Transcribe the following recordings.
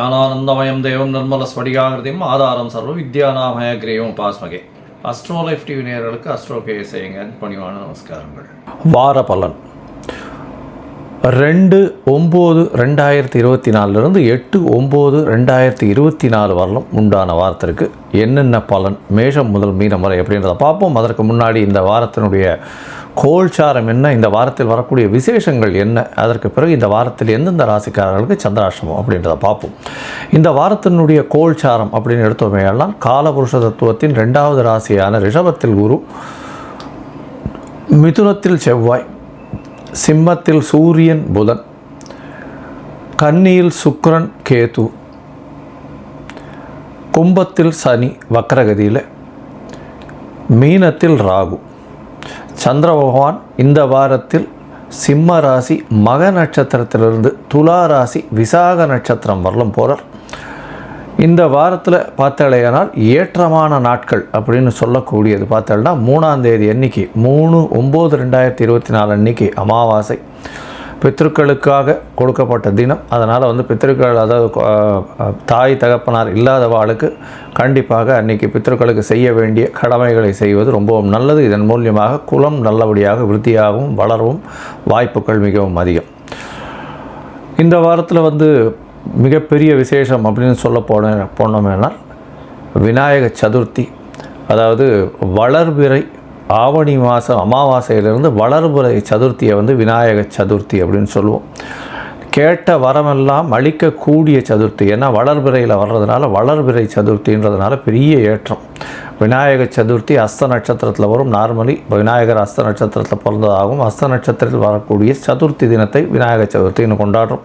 ஞானானந்தமயம் தேவம் நிர்மல ஸ்படிகாகிருதியும் ஆதாரம் சர்வ வித்யானாமய கிரேயம் உபாஸ்மகே. அஸ்ட்ரோ லைஃப் டிவி நேயர்களுக்கு அஸ்ட்ரோ கே செய்யுங்க. பணிவான நமஸ்காரங்கள். வார பலன். ரெண்டு ஒம்பது ரெண்டாயிரத்தி இருபத்தி நாலுலேருந்து எட்டு ஒம்பது ரெண்டாயிரத்தி இருபத்தி நாலு வரலும் உண்டான வாரத்திற்கு என்னென்ன பலன்? மேஷம் முதல் மீனம் வரை அப்படின்றத பார்ப்போம். அதற்கு முன்னாடி இந்த வாரத்தினுடைய கோல்சாரம் என்ன? இந்த வாரத்தில் வரக்கூடிய விசேஷங்கள் என்ன? அதற்கு பிறகு இந்த வாரத்தில் எந்தெந்த ராசிக்காரர்களுக்கு சந்திராஷ்டமம் அப்படின்றத பார்ப்போம். இந்த வாரத்தினுடைய கோல்சாரம் அப்படின்னு எடுத்தோமேயெல்லாம் காலபுருஷ தத்துவத்தின் ரெண்டாவது ராசியான ரிஷபத்தில் குரு மிதுனத்தில் செவ்வாய் சிம்மத்தில் சூரியன் புதன் கன்னியில் சுக்ரன் கேது கும்பத்தில் சனி வக்ரகதியில் மீனத்தில் ராகு. சந்திர பகவான் இந்த வாரத்தில் சிம்ம ராசி மக நட்சத்திரத்திலிருந்து துலா ராசி விசாக நட்சத்திரம் வரலும் போகிறார் இந்த வாரத்தில் பார்த்தாலேயானால் ஏற்றமான நாட்கள் அப்படின்னு சொல்லக்கூடியது. பார்த்தோம்னா மூணாம் தேதி அன்னைக்கு மூணு ஒம்பது ரெண்டாயிரத்தி இருபத்தி நாலு அன்னைக்கு அமாவாசை. பித்ருக்களுக்காக கொடுக்கப்பட்ட தினம். அதனால் வந்து பித்ருக்கள் அதாவது தாய் தகப்பனார் இல்லாதவாளுக்கு கண்டிப்பாக அன்னைக்கு பித்ருக்களுக்கு செய்ய வேண்டிய கடமைகளை செய்வது ரொம்பவும் நல்லது. இதன் மூலியமாக குலம் நல்லபடியாக விருத்தியாகவும் வளரவும் வாய்ப்புகள் மிகவும் அதிகம். இந்த வாரத்தில் வந்து மிகப்பெரிய விசேஷம் அப்படின்னு சொல்ல போன போனோம்னால் விநாயக சதுர்த்தி. அதாவது வளர்பிறை ஆவணி மாதம் அமாவாசையிலிருந்து வளர்பிறை சதுர்த்தியை வந்து விநாயக சதுர்த்தி அப்படின்னு சொல்லுவோம். கேட்ட வரமெல்லாம் அளிக்கக்கூடிய சதுர்த்தி. ஏன்னா வளர்பிறையில் வர்றதுனால வளர்பிறை சதுர்த்தின்றதுனால பெரிய ஏற்றம். விநாயக சதுர்த்தி அஸ்த நட்சத்திரத்தில் வரும். நார்மலி விநாயகர் அஸ்த நட்சத்திரத்தில் பிறந்ததாகவும் அஸ்த நட்சத்திரத்தில் வரக்கூடிய சதுர்த்தி தினத்தை விநாயக சதுர்த்தின்னு கொண்டாடுறோம்.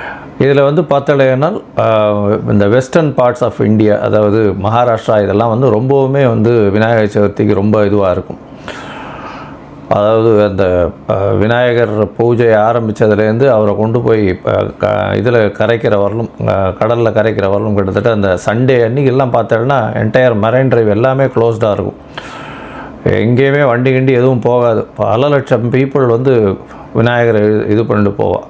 இதில் வந்து பார்த்தலைனால் இந்த வெஸ்டர்ன் பார்ட்ஸ் ஆஃப் இந்தியா அதாவது மகாராஷ்டிரா இதெல்லாம் வந்து ரொம்பவுமே வந்து விநாயகர் சதுர்த்திக்கு ரொம்ப இதுவாக இருக்கும். அதாவது அந்த விநாயகர் பூஜை ஆரம்பித்ததுலேருந்து அவரை கொண்டு போய் இதில் கரைக்கிற வரலும் கடலில் கரைக்கிற வரலும் கிட்டத்தட்ட அந்த சண்டே அன்றைக்கெல்லாம் பார்த்தோன்னா என்டையர் மரைன் ட்ரைவ் எல்லாமே க்ளோஸ்டாக இருக்கும். எங்கேயுமே வண்டி கிண்டி எதுவும் போகாது. பல லட்சம் பீப்புள் வந்து விநாயகரை இது- இது பண்ணிட்டு போவாள்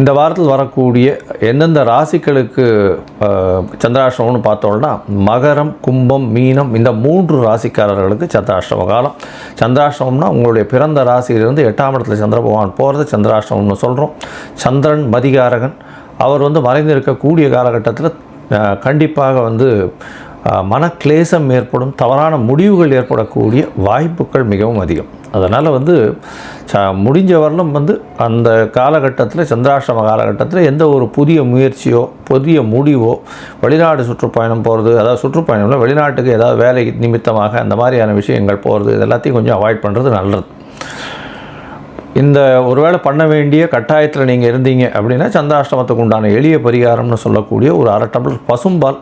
இந்த வாரத்தில் வரக்கூடிய எந்தெந்த ராசிகளுக்கு சந்திராஷ்டமம்னு பார்த்தோம்னா மகரம் கும்பம் மீனம் இந்த மூன்று ராசிக்காரர்களுக்கு சந்திராஷ்டம காலம். சந்திராஷ்டமம்னா உங்களுடைய பிறந்த ராசியிலிருந்து எட்டாம் இடத்துல சந்திர பகவான் போகிறது சந்திராஷ்டமம்னு சொல்கிறோம் சந்திரன் மதிகாரகன். அவர் வந்து மறைந்திருக்கக்கூடிய காலகட்டத்தில் கண்டிப்பாக வந்து மனக்லேசம் ஏற்படும் தவறான முடிவுகள் ஏற்படக்கூடிய வாய்ப்புகள் மிகவும் அதிகம். அதனால் வந்து ச முடிஞ்ச வரலும் வந்து அந்த காலகட்டத்தில் சந்திராஷ்டம காலகட்டத்தில் எந்த ஒரு புதிய முயற்சியோ புதிய முடிவோ வெளிநாடு சுற்றுப்பயணம் போகிறது அதாவது சுற்றுப்பயணம்ல வெளிநாட்டுக்கு ஏதாவது வேலை நிமித்தமாக அந்த மாதிரியான விஷயங்கள் போகிறது இது எல்லாத்தையும் கொஞ்சம் அவாய்ட் பண்ணுறது நல்லது. இந்த ஒருவேளை பண்ண வேண்டிய கட்டாயத்தில் நீங்கள் இருந்தீங்க அப்படின்னா சந்திராஷ்டமத்துக்கு உண்டான எளிய பரிகாரம்னு சொல்லக்கூடிய ஒரு அரை டம்ளர் பசும்பால்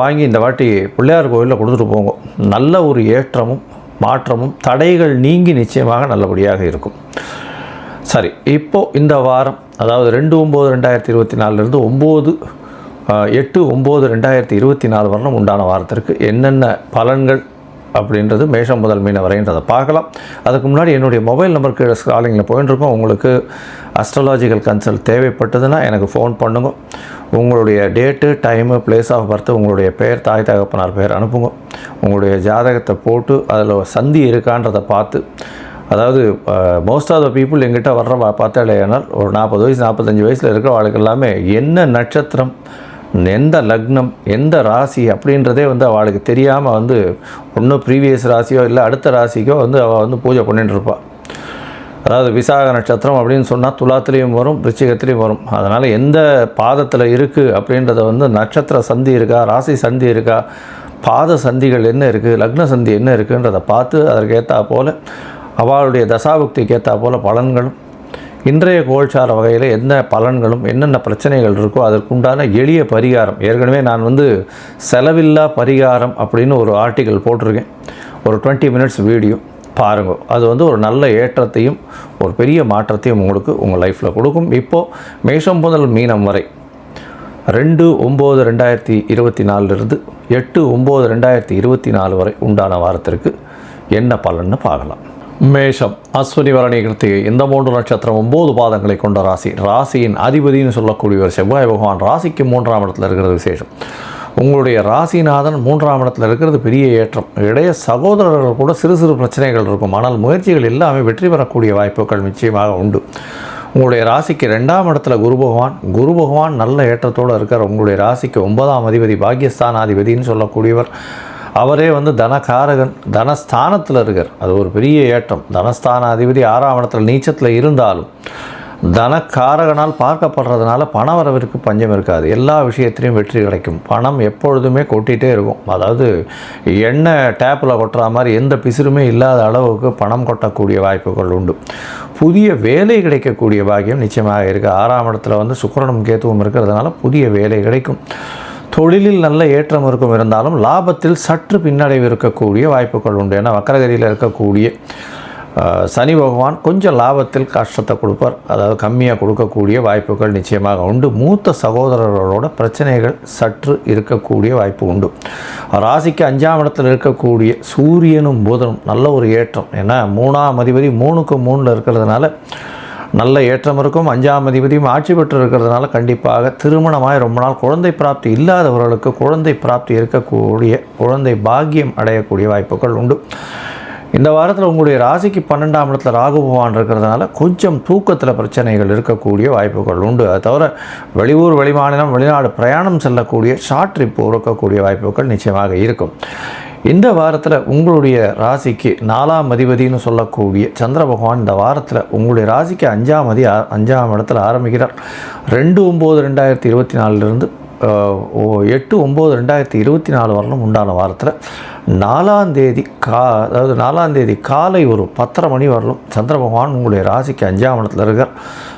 வாங்கி இந்த வாட்டி பிள்ளையார் கோயிலில் கொடுத்துட்டு போங்க. நல்ல ஒரு ஏற்றமும் மாற்றமும் தடைகள் நீங்கி நிச்சயமாக நல்லபடியாக இருக்கும். சரி இப்போது இந்த வாரம் அதாவது ரெண்டு ஒம்பது ரெண்டாயிரத்தி இருபத்தி நாலுலேருந்து ஒம்பது எட்டு ஒம்பது ரெண்டாயிரத்தி இருபத்தி நாலு வரணும் உண்டான வாரத்திற்கு என்னென்ன பலன்கள் அப்படின்றது மேஷம் முதல் மீன வரைன்றதை பார்க்கலாம். அதுக்கு முன்னாடி என்னுடைய மொபைல் நம்பருக்கு ஸ்காலிங்கில் ஸ்க்ராலிங்கில் போயின்னு உங்களுக்கு அஸ்ட்ராலாஜிக்கல் கன்சல்ட் தேவைப்பட்டதுன்னா எனக்கு ஃபோன் பண்ணுங்க. உங்களுடைய date time place of birth உங்களுடைய பெயர் தாய் தகப்பனார் பெயர் அனுப்புங்க. உங்களுடைய ஜாதகத்தை போட்டு அதில் சந்தி இருக்கான்றதை பார்த்து அதாவது மோஸ்ட் ஆஃப் த பீப்புள் எங்கிட்ட வர்ற பா- பார்த்தாலேயானால் ஒரு நாற்பது வயசு நாற்பத்தஞ்சு வயசில் இருக்கிற வாழ்க்கை எல்லாமே என்ன நட்சத்திரம் எந்த லக்னம் எந்த ராசி அப்படின்றதே வந்து அவளுக்கு தெரியாமல் வந்து ஒன்றும் ப்ரீவியஸ் ராசியோ இல்லை அடுத்த ராசிக்கோ வந்து அவள் வந்து பூஜை பண்ணிட்டுருப்பாள் அதாவது விசாக நட்சத்திரம் அப்படின்னு சொன்னால் துலாத்துலேயும் வரும் விருச்சிகத்துலேயும் வரும். அதனால் எந்த பாதத்தில் இருக்குது அப்படின்றத வந்து நட்சத்திர சந்தி இருக்கா ராசி சந்தி இருக்கா பாத சந்திகள் என்ன இருக்குது லக்ன சந்தி என்ன இருக்குன்றதை பார்த்து அதற்கேற்றா போல் அவளுடைய தசாபுக்திக்கு ஏற்றா போல் பலன்களும் இன்றைய கோல்சார வகையில் என்ன பலன்களும் என்னென்ன பிரச்சனைகள் இருக்கோ அதற்குண்டான எளிய பரிகாரம். ஏற்கனவே நான் வந்து செலவில்லா பரிகாரம் அப்படின்னு ஒரு ஆர்டிக்கல் போட்டிருக்கேன். ஒரு டுவெண்ட்டி மினிட்ஸ் வீடியோ பாருங்க. அது வந்து ஒரு நல்ல ஏற்றத்தையும் ஒரு பெரிய மாற்றத்தையும் உங்களுக்கு உங்கள் லைஃப்பில் கொடுக்கும். இப்போது மேஷம் முதல் மீனம் வரை. ரெண்டு ஒம்பது ரெண்டாயிரத்தி இருபத்தி நாலுலேருந்து எட்டு ஒம்பது ரெண்டாயிரத்தி இருபத்தி நாலு வரை உண்டான வாரத்திற்கு என்ன பலன்னு பார்க்கலாம். மேஷம். அஸ்வினி வரணி கிருத்திகை. இந்த மூன்று நட்சத்திரம் ஒம்பது பாதங்களை கொண்ட ராசி. ராசியின் அதிபதினு சொல்லக்கூடியவர் செவ்வாய் பகவான் ராசிக்கு மூன்றாம் இடத்துல இருக்கிறது விசேஷம். உங்களுடைய ராசிநாதன் மூன்றாம் இடத்துல இருக்கிறது பெரிய ஏற்றம். இடைய சகோதரர்கள் கூட சிறு சிறு பிரச்சனைகள் இருக்கும். ஆனால் முயற்சிகள் எல்லாமே வெற்றி பெறக்கூடிய வாய்ப்புகள் நிச்சயமாக உண்டு. உங்களுடைய ராசிக்கு ரெண்டாம் இடத்துல குரு பகவான். குரு பகவான் நல்ல ஏற்றத்தோடு இருக்கார். உங்களுடைய ராசிக்கு ஒன்பதாம் அதிபதி பாக்கியஸ்தானாதிபதினு சொல்லக்கூடியவர். அவரே வந்து தனகாரகன் தனஸ்தானத்தில் இருக்கார். அது ஒரு பெரிய ஏற்றம். தனஸ்தான அதிபதி ஆறாம் இடத்துல நீச்சத்தில் இருந்தாலும் தனக்காரகனால் பார்க்கப்படுறதுனால பண வரவிற்கு பஞ்சம் இருக்காது. எல்லா விஷயத்திலையும் வெற்றி கிடைக்கும். பணம் எப்பொழுதுமே கொட்டிகிட்டே இருக்கும். அதாவது எண்ணெய் டேப்பில் கொட்டுற மாதிரி எந்த பிசிறுமே இல்லாத அளவுக்கு பணம் கொட்டக்கூடிய வாய்ப்புகள் உண்டு. புதிய வேலை கிடைக்கக்கூடிய பாக்கியம் நிச்சயமாக இருக்குது ஆறாம் இடத்துல வந்து சுக்கரனும் கேத்துவும் இருக்கிறதுனால புதிய வேலை கிடைக்கும். தொழிலில் நல்ல ஏற்றம் இருக்கும் இருந்தாலும் லாபத்தில் சற்று பின்னடைவு இருக்கக்கூடிய வாய்ப்புகள் உண்டு. ஏன்னா வக்கரகரியில் இருக்கக்கூடிய சனி பகவான் கொஞ்சம் லாபத்தில் கஷ்டத்தை கொடுப்பார். அதாவது கம்மியாக கொடுக்கக்கூடிய வாய்ப்புகள் நிச்சயமாக உண்டு. மூத்த சகோதரர்களோட பிரச்சனைகள் சற்று இருக்கக்கூடிய வாய்ப்பு உண்டு. ராசிக்கு அஞ்சாம் இடத்தில் இருக்கக்கூடிய சூரியனும் புதனும் நல்ல ஒரு ஏற்றம். ஏன்னா மூணாம் அதிபதி மூணுக்கு மூணில் இருக்கிறதுனால நல்ல ஏற்றம் இருக்கும். அஞ்சாம் அதிபதியும் ஆட்சி பெற்று இருக்கிறதுனால கண்டிப்பாக திருமணமாய் ரொம்ப நாள் குழந்தை பிராப்தி இல்லாதவர்களுக்கு குழந்தை பிராப்தி இருக்கக்கூடிய குழந்தை பாக்கியம் அடையக்கூடிய வாய்ப்புகள் உண்டு. இந்த வாரத்தில் உங்களுடைய ராசிக்கு பன்னெண்டாம் இடத்துல ராகு பகவான் இருக்கிறதுனால கொஞ்சம் தூக்கத்தில் பிரச்சனைகள் இருக்கக்கூடிய வாய்ப்புகள் உண்டு. அது தவிர வெளியூர் வெளிமாநிலம் வெளிநாடு பிரயாணம் செல்லக்கூடிய ஷார்ட் ட்ரிப் இருக்கக்கூடிய வாய்ப்புகள் நிச்சயமாக இருக்கும். இந்த வாரத்தில் உங்களுடைய ராசிக்கு நாலாம் அதிபதினு சொல்லக்கூடிய சந்திர பகவான் இந்த வாரத்தில் உங்களுடைய ராசிக்கு அஞ்சாம் அதி அஞ்சாம் இடத்துல ஆரம்பிக்கிறார். ரெண்டு ஒம்பது ரெண்டாயிரத்தி இருபத்தி நாலுலேருந்து எட்டு ஒம்பது ரெண்டாயிரத்தி இருபத்தி நாலு வரலும் உண்டான வாரத்தில் நாலாம் தேதி கா அதாவது நாலாம் தேதி காலை ஒரு பத்தரை மணி வரலும் சந்திர பகவான் உங்களுடைய ராசிக்கு அஞ்சாம் இடத்துல இருக்கார்.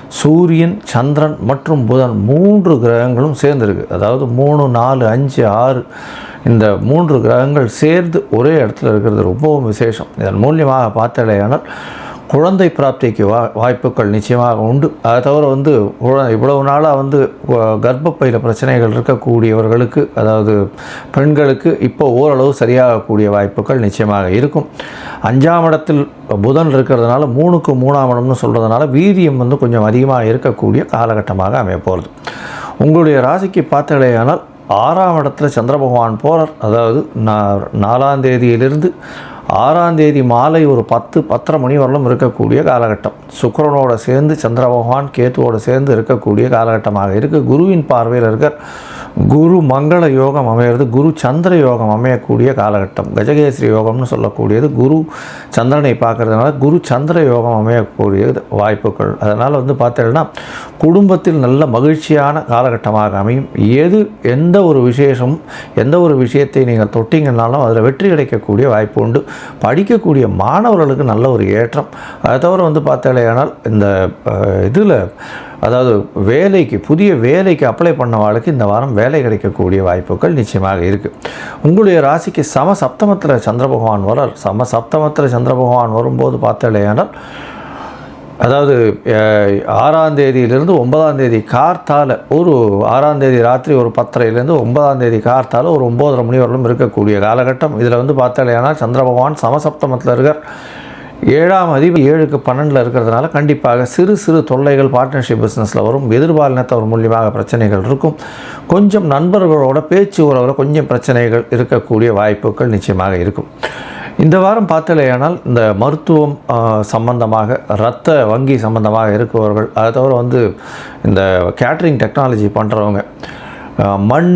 சூரியன் சந்திரன் மற்றும் புதன் மூன்று கிரகங்களும் சேர்ந்துருக்கு. அதாவது மூணு நாலு அஞ்சு ஆறு இந்த மூன்று கிரகங்கள் சேர்ந்து ஒரே இடத்துல இருக்கிறது ரொம்பவும் விசேஷம். இதன் மூலியமாக பார்த்தாலேயானால் குழந்தை பிராப்திக்கு வா வாய்ப்புகள் நிச்சயமாக உண்டு. அதை தவிர வந்து இவ்வளவு நாளாக வந்து கர்ப்பப்பையில் பிரச்சனைகள் இருக்கக்கூடியவர்களுக்கு அதாவது பெண்களுக்கு இப்போ ஓரளவு சரியாகக்கூடிய வாய்ப்புகள் நிச்சயமாக இருக்கும். அஞ்சாம் இடத்தில் புதன் இருக்கிறதுனால மூணுக்கு மூணாம் இடம்னு சொல்கிறதுனால வீரியம் வந்து கொஞ்சம் அதிகமாக இருக்கக்கூடிய காலகட்டமாக அமைய போகிறது உங்களுடைய ராசிக்கு பார்த்தலையானால் ஆறாம் இடத்துல சந்திர பகவான் போகிறார் அதாவது நா- நாலாம் தேதியிலிருந்து ஆறாம் தேதி மாலை ஒரு பத்து பத்தரை மணி வரலும் இருக்கக்கூடிய காலகட்டம். சுக்கரனோட சேர்ந்து சந்திர பகவான் கேத்துவோட சேர்ந்து இருக்கக்கூடிய காலகட்டமாக இருக்குது குருவின் பார்வையில் இருக்க குரு மங்கள யோகம் அமையிறது குரு சந்திர யோகம் அமையக்கூடிய காலகட்டம். கஜகேசரி யோகம்னு சொல்லக்கூடியது குரு சந்திரனை பார்க்கறதுனால குரு சந்திர யோகம் அமையக்கூடியது வாய்ப்புகள். அதனால் வந்து பார்த்தீங்கன்னா குடும்பத்தில் நல்ல மகிழ்ச்சியான காலகட்டமாக அமையும். எது எந்த ஒரு விசேஷமும் எந்த ஒரு விஷயத்தை நீங்கள் தொட்டிங்கனாலும் அதில் வெற்றி கிடைக்கக்கூடிய வாய்ப்பு உண்டு. படிக்கக்கூடிய மாணவர்களுக்கு நல்ல ஒரு ஏற்றம். அதை தவிர வந்து பார்த்தாலேயானால் இந்த இதில் அதாவது வேலைக்கு புதிய வேலைக்கு அப்ளை பண்ணவாளுக்கு இந்த வாரம் வேலை கிடைக்கக்கூடிய வாய்ப்புகள் நிச்சயமாக இருக்குது உங்களுடைய ராசிக்கு சம சப்தமத்தில் சந்திர பகவான் வரார். சம சப்தமத்தில் சந்திர பகவான் வரும்போது பார்த்தாலேயானால் அதாவது ஆறாம் தேதியிலிருந்து ஒன்பதாம் தேதி கார்த்தால ஒரு ஆறாம் தேதி ராத்திரி ஒரு பத்தரையிலேருந்து ஒன்பதாம் தேதி கார்த்தால ஒரு ஒம்போதரை மணி வரலும் இருக்கக்கூடிய காலகட்டம். இதில் வந்து பார்த்தாலேயானால் சந்திர பகவான் சமசப்தமத்தில் இருக்கார். ஏழாம் அதிபதி ஏழுக்கு பன்னெண்டில் இருக்கிறதுனால கண்டிப்பாக சிறு சிறு தொல்லைகள் பார்ட்னர்ஷிப் பிஸ்னஸில் வரும். எதிர்பாலினத்தவர் மூலியமாக பிரச்சனைகள் இருக்கும். கொஞ்சம் நண்பர்களோட பேச்சு உறவில் கொஞ்சம் பிரச்சனைகள் இருக்கக்கூடிய வாய்ப்புகள் நிச்சயமாக இருக்கும். இந்த வாரம் பார்த்தலையானால் இந்த மருத்துவம் சம்பந்தமாக இரத்த வங்கி சம்பந்தமாக இருப்பவர்கள் அதை தவிர வந்து இந்த கேட்ரிங் டெக்னாலஜி பண்ணுறவங்க மண்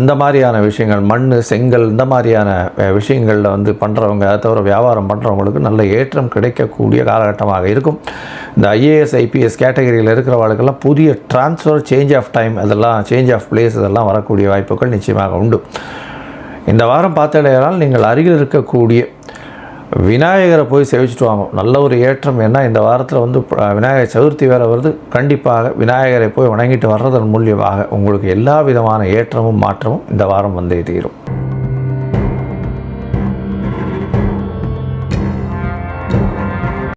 இந்த மாதிரியான விஷயங்கள் மண் செங்கல் இந்த மாதிரியான விஷயங்களில் வந்து பண்ணுறவங்க அதை தவிர வியாபாரம் பண்ணுறவங்களுக்கு நல்ல ஏற்றம் கிடைக்கக்கூடிய காலகட்டமாக இருக்கும். இந்த ஐஏஎஸ் ஐபிஎஸ் கேட்டகரியில் இருக்கிறவர்களுக்கெல்லாம் புதிய ட்ரான்ஸ்ஃபர் சேஞ்ச் ஆஃப் டைம் அதெல்லாம் சேஞ்ச் ஆஃப் பிளேஸ் இதெல்லாம் வரக்கூடிய வாய்ப்புகள் நிச்சயமாக உண்டு. இந்த வாரம் பார்த்தாலேயானால் நீங்கள் அருகில் இருக்கக்கூடிய விநாயகரை போய் சேவிச்சுட்டு வாங்க. நல்ல ஒரு ஏற்றம். ஏன்னா இந்த வாரத்தில் வந்து விநாயகர் சதுர்த்தி வேறு வருது. கண்டிப்பாக விநாயகரை போய் வணங்கிட்டு வர்றதன் மூலியமாக உங்களுக்கு எல்லா விதமான ஏற்றமும் மாற்றமும் இந்த வாரம் வந்தே தீரும்.